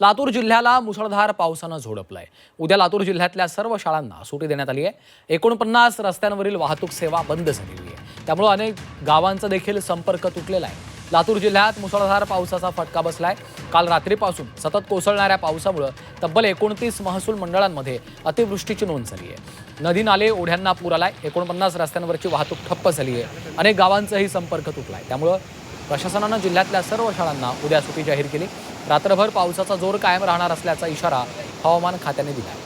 लातूर जिल्ह्याला मुसळधार पावसानं झोडपलंय. उद्या लातूर जिल्ह्यातल्या सर्व शाळांना सुटी देण्यात आली आहे एकोणपन्नास रस्त्यांवरील वाहतूक सेवा बंद झालेली आहे. त्यामुळं अनेक गावांचा देखील संपर्क तुटलेला आहे. लातूर जिल्ह्यात मुसळधार पावसाचा फटका बसलाय. काल रात्रीपासून सतत कोसळणाऱ्या पावसामुळं तब्बल एकोणतीस महसूल मंडळांमध्ये अतिवृष्टीची नोंद झाली आहे. नदी नाले ओढ्यांना पूर आलाय. एकोणपन्नास रस्त्यांवरची वाहतूक ठप्प झाली आहे. अनेक गावांचाही संपर्क तुटलाय. त्यामुळं प्रशासनानं जिल्ह्यातल्या सर्व शाळांना उद्या सुटी जाहीर केली. रात्रभर पावसाचा जोर कायम राहणार असल्याचा इशारा हवामान खात्याने दिला आहे.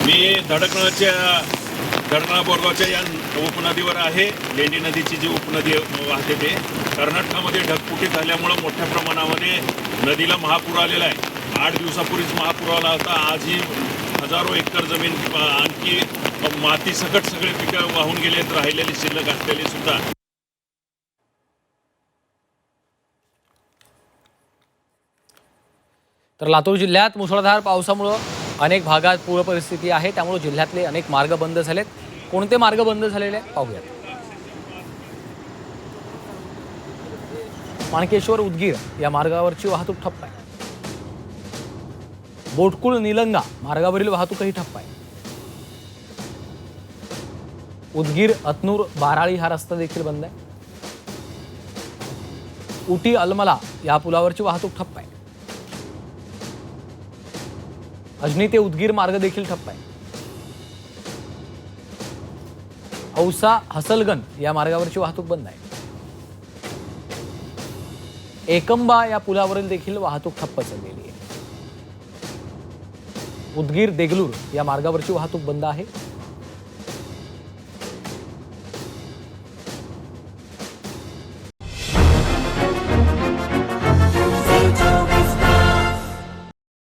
मी धडकण्याच्या धडकणा बोरगावच्या या उपनदीवर आहे. लेंडी नदीची जी उपनदी वाहते ते कर्नाटकामध्ये ढगफुटी झाल्यामुळं मोठ्या प्रमाणामध्ये नदीला महापूर आलेला आहे. आठ दिवसापूर्वीच महापूर आला होता. आजही हजारो एकर जमीन आणखी माती सकट सगळे पिकं वाहून गेलेत. राहिलेली शिल्लक असलेली सुद्धा. तर लातूर जिल्ह्यात मुसळधार पावसामुळं अनेक भागात पूर परिस्थिती आहे त्यामुळे जिल्ह्यातले अनेक मार्ग बंद झालेत. कोणते मार्ग बंद झालेले आहेत? पाहूयात. माणकेश्वर उदगीर या मार्गावरची वाहतूक ठप्प आहे. बोटकुळ निलंगा मार्गावरील वाहतूकही ठप्प आहे. उदगीर अतनूर बाराळी हा रस्ता देखील बंद आहे. उटी अलमला या पुलावरची वाहतूक ठप्प आहे. अजनी ते उदगीर मार्ग देखील ठप्प आहे. औसा हसलगन या मार्गावरची वाहतूक बंद आहे. एकंबा या पुलावरील देखील वाहतूक ठप्प चाललेली आहे. उदगीर देगलूर या मार्गावरची वाहतूक बंद आहे.